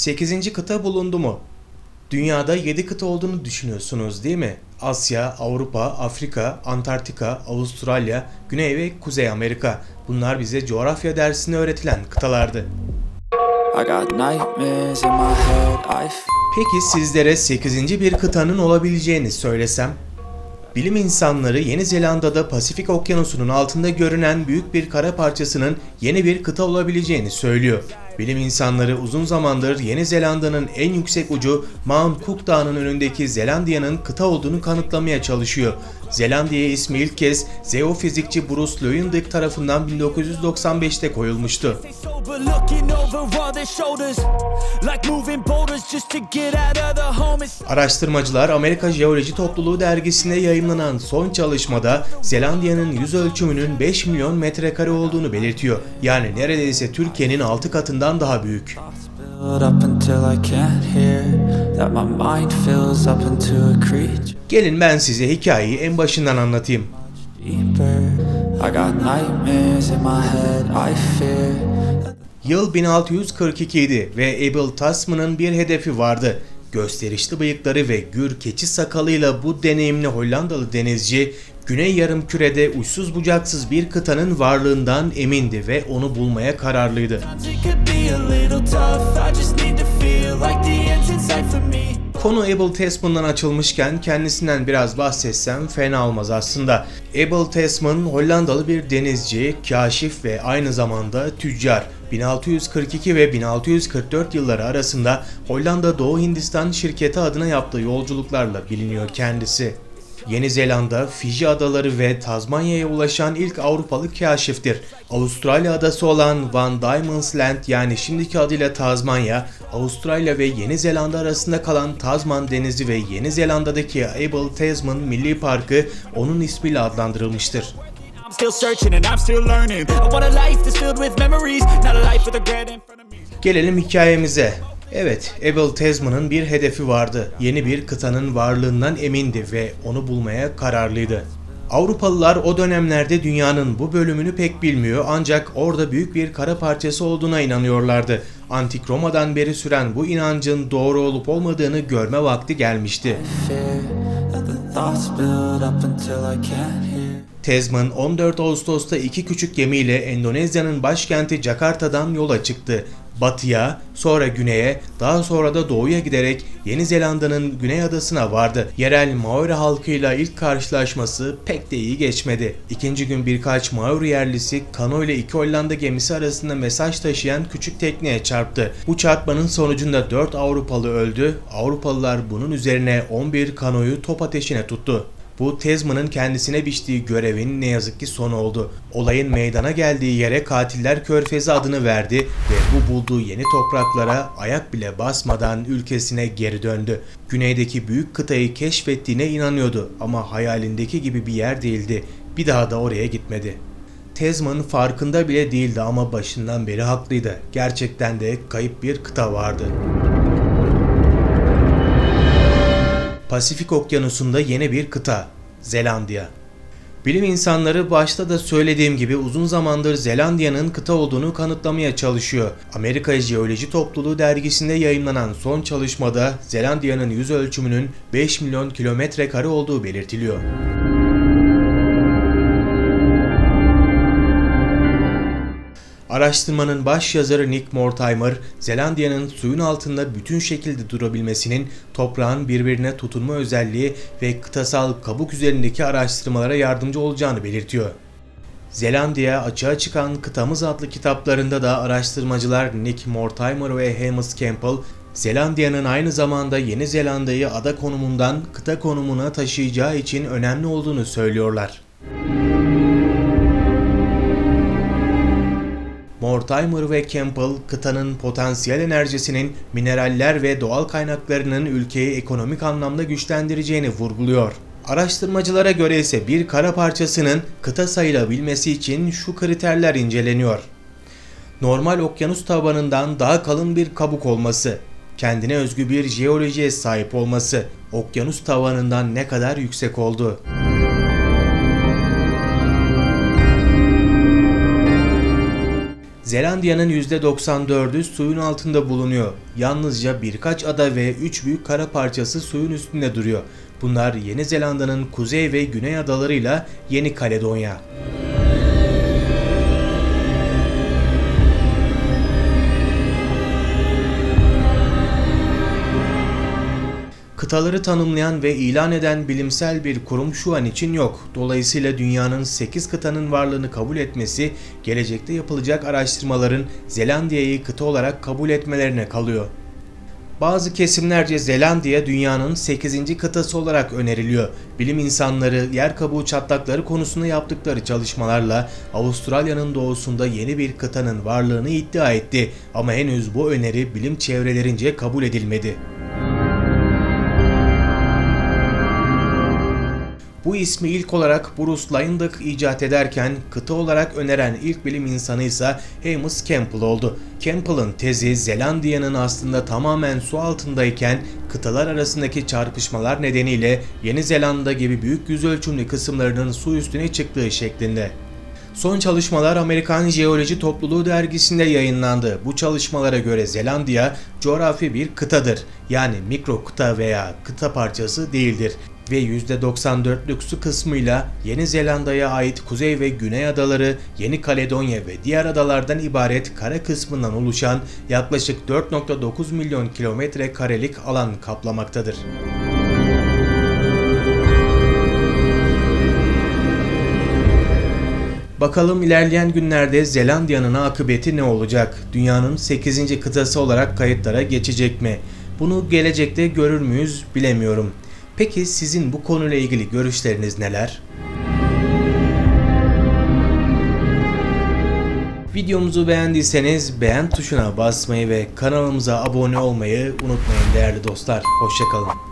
8. kıta bulundu mu? Dünyada 7 kıta olduğunu düşünüyorsunuz değil mi? Asya, Avrupa, Afrika, Antarktika, Avustralya, Güney ve Kuzey Amerika. Bunlar bize coğrafya dersinde öğretilen kıtalardı. Peki sizlere 8. bir kıtanın olabileceğini söylesem? Bilim insanları Yeni Zelanda'da Pasifik Okyanusu'nun altında görünen büyük bir kara parçasının yeni bir kıta olabileceğini söylüyor. Bilim insanları uzun zamandır Yeni Zelanda'nın en yüksek ucu Mount Cook Dağı'nın önündeki Zelandiya'nın kıta olduğunu kanıtlamaya çalışıyor. Zelandiya ismi ilk kez zeofizikçi Bruce Lewandowski tarafından 1995'te koyulmuştu. Sober, looking over all their shoulders, like moving boulders just to get out of the home. Araştırmacılar Amerika Jeoloji Topluluğu dergisinde yayımlanan son çalışmada Zelandiya'nın yüz ölçümünün 5 milyon metrekare olduğunu belirtiyor. Yani neredeyse Türkiye'nin 6 katından daha büyük. Gelin ben size hikayeyi en başından anlatayım. I got nightmares in my head. I fear. Yıl 1642 idi ve Abel Tasman'ın bir hedefi vardı. Gösterişli bıyıkları ve gür keçi sakalıyla bu deneyimli Hollandalı denizci Güney Yarımküre'de uçsuz bucaksız bir kıtanın varlığından emindi ve onu bulmaya kararlıydı. Konu Abel Tasman'dan açılmışken kendisinden biraz bahsetsem fena olmaz aslında. Abel Tasman Hollandalı bir denizci, kaşif ve aynı zamanda tüccar. 1642 ve 1644 yılları arasında Hollanda Doğu Hindistan şirketi adına yaptığı yolculuklarla biliniyor kendisi. Yeni Zelanda, Fiji adaları ve Tazmanya'ya ulaşan ilk Avrupalı kaşiftir. Avustralya adası olan Van Diemen's Land yani şimdiki adıyla Tazmanya, Avustralya ve Yeni Zelanda arasında kalan Tasman Denizi ve Yeni Zelanda'daki Abel Tasman Milli Parkı onun ismiyle adlandırılmıştır. Gelelim hikayemize. Evet, Abel Tasman'ın bir hedefi vardı. Yeni bir kıtanın varlığından emindi ve onu bulmaya kararlıydı. Avrupalılar o dönemlerde dünyanın bu bölümünü pek bilmiyor ancak orada büyük bir kara parçası olduğuna inanıyorlardı. Antik Roma'dan beri süren bu inancın doğru olup olmadığını görme vakti gelmişti. Tasman 14 Ağustos'ta iki küçük gemiyle Endonezya'nın başkenti Jakarta'dan yola çıktı. Batıya, sonra güneye, daha sonra da doğuya giderek Yeni Zelanda'nın güney adasına vardı. Yerel Maori halkıyla ilk karşılaşması pek de iyi geçmedi. İkinci gün birkaç Maori yerlisi kano ile iki Hollanda gemisi arasında mesaj taşıyan küçük tekneye çarptı. Bu çarpmanın sonucunda 4 Avrupalı öldü. Avrupalılar bunun üzerine 11 kanoyu top ateşine tuttu. Bu Tasman'ın kendisine biçtiği görevin ne yazık ki sonu oldu. Olayın meydana geldiği yere Katiller Körfezi adını verdi ve bu bulduğu yeni topraklara ayak bile basmadan ülkesine geri döndü. Güneydeki büyük kıtayı keşfettiğine inanıyordu ama hayalindeki gibi bir yer değildi. Bir daha da oraya gitmedi. Tasman farkında bile değildi ama başından beri haklıydı. Gerçekten de kayıp bir kıta vardı. Pasifik Okyanusu'nda yeni bir kıta, Zelandiya. Bilim insanları başta da söylediğim gibi uzun zamandır Zelandiya'nın kıta olduğunu kanıtlamaya çalışıyor. Amerika Jeoloji Topluluğu dergisinde yayınlanan son çalışmada Zelandiya'nın yüz ölçümünün 5 milyon kilometre kare olduğu belirtiliyor. Araştırmanın baş yazarı Nick Mortimer, Zelandiya'nın suyun altında bütün şekilde durabilmesinin toprağın birbirine tutunma özelliği ve kıtasal kabuk üzerindeki araştırmalara yardımcı olacağını belirtiyor. Zelandiya Açığa Çıkan Kıtamız adlı kitaplarında da araştırmacılar Nick Mortimer ve Hamish Campbell, Zelandiya'nın aynı zamanda Yeni Zelanda'yı ada konumundan kıta konumuna taşıyacağı için önemli olduğunu söylüyorlar. Mortimer ve Campbell kıtanın potansiyel enerjisinin mineraller ve doğal kaynaklarının ülkeyi ekonomik anlamda güçlendireceğini vurguluyor. Araştırmacılara göre ise bir kara parçasının kıta sayılabilmesi için şu kriterler inceleniyor. Normal okyanus tabanından daha kalın bir kabuk olması, kendine özgü bir jeolojiye sahip olması, okyanus tavanından ne kadar yüksek olduğu. Zelandiya'nın %94'ü suyun altında bulunuyor. Yalnızca birkaç ada ve 3 büyük kara parçası suyun üstünde duruyor. Bunlar Yeni Zelanda'nın kuzey ve güney adalarıyla Yeni Kaledonya. Kıtaları tanımlayan ve ilan eden bilimsel bir kurum şu an için yok. Dolayısıyla dünyanın 8 kıtanın varlığını kabul etmesi, gelecekte yapılacak araştırmaların Zelandiya'yı kıta olarak kabul etmelerine kalıyor. Bazı kesimlerce Zelandiya dünyanın 8. kıtası olarak öneriliyor. Bilim insanları yer kabuğu çatlakları konusunda yaptıkları çalışmalarla Avustralya'nın doğusunda yeni bir kıtanın varlığını iddia etti ama henüz bu öneri bilim çevrelerince kabul edilmedi. Bu ismi ilk olarak Bruce Leyendijk icat ederken kıta olarak öneren ilk bilim insanı ise Amos Campbell oldu. Campbell'ın tezi Zelandiya'nın aslında tamamen su altındayken kıtalar arasındaki çarpışmalar nedeniyle Yeni Zelanda gibi büyük yüz ölçümlü kısımlarının su üstüne çıktığı şeklinde. Son çalışmalar Amerikan Jeoloji Topluluğu dergisinde yayınlandı. Bu çalışmalara göre Zelandiya coğrafi bir kıtadır. Yani mikro kıta veya kıta parçası değildir ve %94'lük su kısmıyla Yeni Zelanda'ya ait kuzey ve güney adaları, Yeni Kaledonya ve diğer adalardan ibaret kara kısmından oluşan yaklaşık 4.9 milyon kilometre karelik alan kaplamaktadır. Bakalım ilerleyen günlerde Zelandiya'nın akıbeti ne olacak? Dünyanın 8. kıtası olarak kayıtlara geçecek mi? Bunu gelecekte görür müyüz bilemiyorum. Peki sizin bu konuyla ilgili görüşleriniz neler? Videomuzu beğendiyseniz beğen tuşuna basmayı ve kanalımıza abone olmayı unutmayın değerli dostlar. Hoşçakalın.